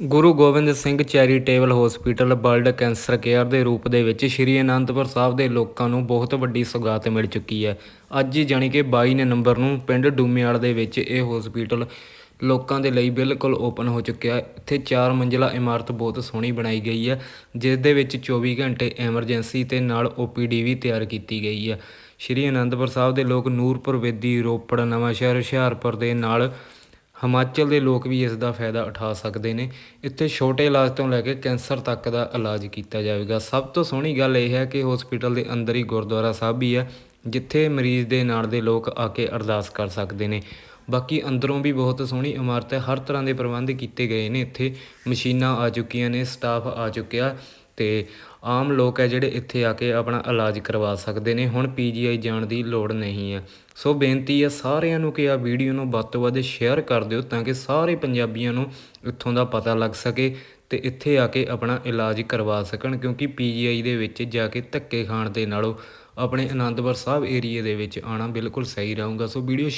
Guru Gobind Singh charitable hospital world cancer care ਦੇ ਰੂਪ ਦੇ ਵਿੱਚ ਸ਼੍ਰੀ ਅਨੰਦਪੁਰ ਸਾਹਿਬ ਦੇ ਲੋਕਾਂ ਨੂੰ ਬਹੁਤ ਵੱਡੀ ਸੌਗਾਤ ਮਿਲ ਚੁੱਕੀ ਹੈ। ਅੱਜ ਹੀ ਜਾਣੀ ਕਿ 22 ਨਵੰਬਰ ਨੂੰ ਪਿੰਡ ਡੂਮੇਵਾਲ ਦੇ ਵਿੱਚ ਇਹ ਹਸਪੀਟਲ ਲੋਕਾਂ ਦੇ ਲਈ ਬਿਲਕੁਲ ਓਪਨ ਹੋ ਚੁੱਕਿਆ ਹੈ। ਇੱਥੇ ਚਾਰ ਮੰਜ਼ਿਲਾ ਇਮਾਰਤ ਬਹੁਤ ਸੋਹਣੀ ਬਣਾਈ ਗਈ ਹੈ, ਜਿਸ ਦੇ ਵਿੱਚ 24 ਘੰਟੇ ਐਮਰਜੈਂਸੀ ਤੇ ਨਾਲ ਓਪੀਡੀ ਵੀ ਤਿਆਰ ਕੀਤੀ ਗਈ ਹੈ। ਸ਼੍ਰੀ ਅਨੰਦਪੁਰ ਸਾਹਿਬ ਦੇ ਲੋਕ ਨੂਰਪੁਰ, ਵੇਦੀ, ਰੋਪੜ, ਨਵਾਂਸ਼ਹਿਰ, ਹੁਸ਼ਿਆਰਪੁਰ ਦੇ ਨਾਲ ਹਿਮਾਚਲ ਦੇ ਲੋਕ ਵੀ ਇਸ ਦਾ ਫਾਇਦਾ ਉਠਾ ਸਕਦੇ ਨੇ। ਇੱਥੇ ਛੋਟੇ ਇਲਾਜ ਤੋਂ ਲੈ ਕੇ ਕੈਂਸਰ ਤੱਕ ਦਾ ਇਲਾਜ ਕੀਤਾ ਜਾਵੇਗਾ। ਸਭ ਤੋਂ ਸੋਹਣੀ ਗੱਲ ਇਹ ਹੈ ਕਿ ਹਸਪੀਟਲ ਦੇ ਅੰਦਰ ਹੀ ਗੁਰਦੁਆਰਾ ਸਾਹਿਬ ਵੀ ਹੈ, ਜਿੱਥੇ ਮਰੀਜ਼ ਦੇ ਨਾਲ ਦੇ ਲੋਕ ਆ ਕੇ ਅਰਦਾਸ ਕਰ ਸਕਦੇ ਨੇ। ਬਾਕੀ ਅੰਦਰੋਂ ਵੀ ਬਹੁਤ ਸੋਹਣੀ ਇਮਾਰਤ ਹੈ। ਹਰ ਤਰ੍ਹਾਂ ਦੇ ਪ੍ਰਬੰਧ ਕੀਤੇ ਗਏ ਨੇ ਇੱਥੇ। ਮਸ਼ੀਨਾਂ ਆ ਚੁੱਕੀਆਂ ਨੇ ਸਟਾਫ ਆ ਚੁੱਕਿਆ। ਅਤੇ ਆਮ ਲੋਕ ਹੈ ਜਿਹੜੇ ਇੱਥੇ ਆ ਕੇ ਆਪਣਾ ਇਲਾਜ ਕਰਵਾ ਸਕਦੇ ਨੇ। ਹੁਣ ਪੀਜੀਆਈ ਜਾਣ ਦੀ ਲੋੜ ਨਹੀਂ ਹੈ। ਸੋ ਬੇਨਤੀ ਹੈ ਸਾਰਿਆਂ ਨੂੰ ਕਿ ਆ ਵੀਡੀਓ ਨੂੰ ਵੱਧ ਤੋਂ ਵੱਧ ਸ਼ੇਅਰ ਕਰ ਦਿਓ ਤਾਂ ਕਿ ਸਾਰੇ ਪੰਜਾਬੀਆਂ ਨੂੰ ਇੱਥੋਂ ਦਾ ਪਤਾ ਲੱਗ ਸਕੇ ਤੇ ਇੱਥੇ ਆ ਕੇ ਆਪਣਾ ਇਲਾਜ ਕਰਵਾ ਸਕਣ ਕਿਉਂਕਿ ਪੀਜੀਆਈ ਦੇ ਵਿੱਚ ਜਾ ਕੇ ਧੱਕੇ ਖਾਣ ਦੇ ਨਾਲੋਂ ਆਪਣੇ ਆਨੰਦਪੁਰ ਸਾਹਿਬ ਏਰੀਏ ਦੇ ਵਿੱਚ ਆਣਾ ਬਿਲਕੁਲ ਸਹੀ ਰਹੂਗਾ। So video